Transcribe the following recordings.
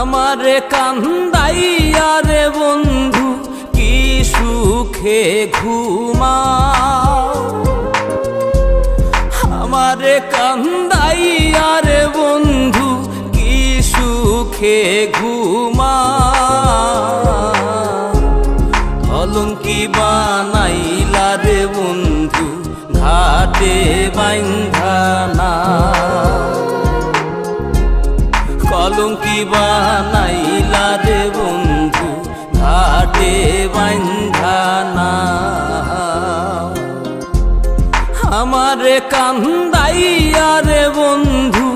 আমারে কান্দাইয়া রে বন্ধু, কি সুখে ঘুমা আমারে কান্দাইয়া রে বন্ধু, কি সুখে ঘুমা অলঙ্কি বানাইলা রে বন্ধু, ঘাটে বাইন্ধানা কলঙ্কি বানাইলা রে বন্ধু, ঘাটে বাইন্ধানা আমারে কান্দাইয়া রে বন্ধু,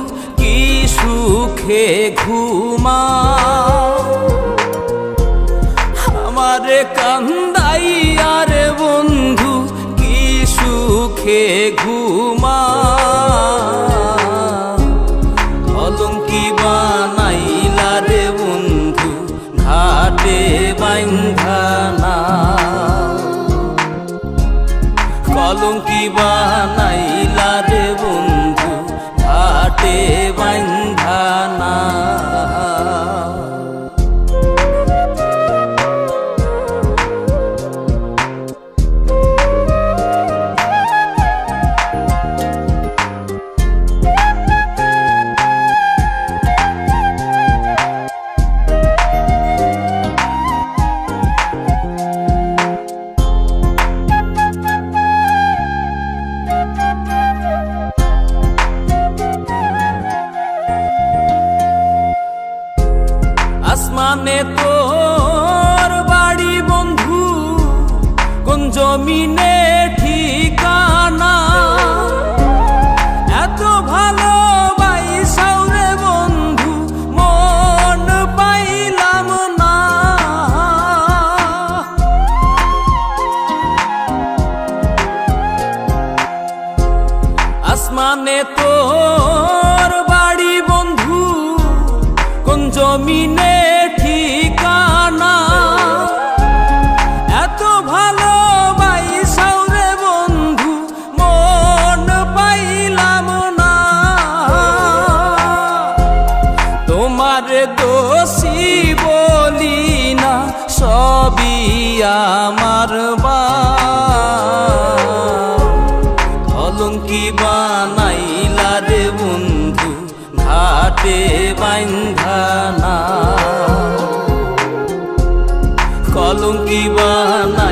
কি সুখে ঘুমা আমারে কান্দাইয়া রে বন্ধু, কি সুখে ঘুমা বাইন্ধানা আসমানে তোর বাড়ি বন্ধু, কোন জমিনে ঠিকানা? এত ভালো বাইসাউরে বন্ধু, মন পাইলাম না। আসমানে তোর বাড়ি বন্ধু, কোন জমিনে আমার বা অলঙ্কি বানাইলা রে বন্ধু ঘাটে বাইন্ধানা কলঙ্কি বানাইলা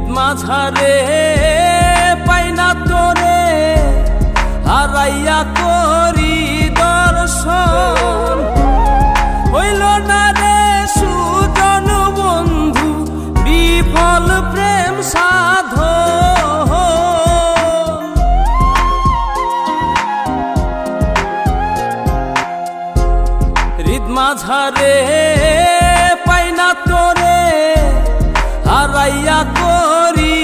হৃদ মাঝারে পাইনা তোরে, হারাইয়া করি দর্শন। হইল না রে সুজন বন্ধু, বিফল প্রেম সাধ হৃদ মাঝারে হারাইয়া করি।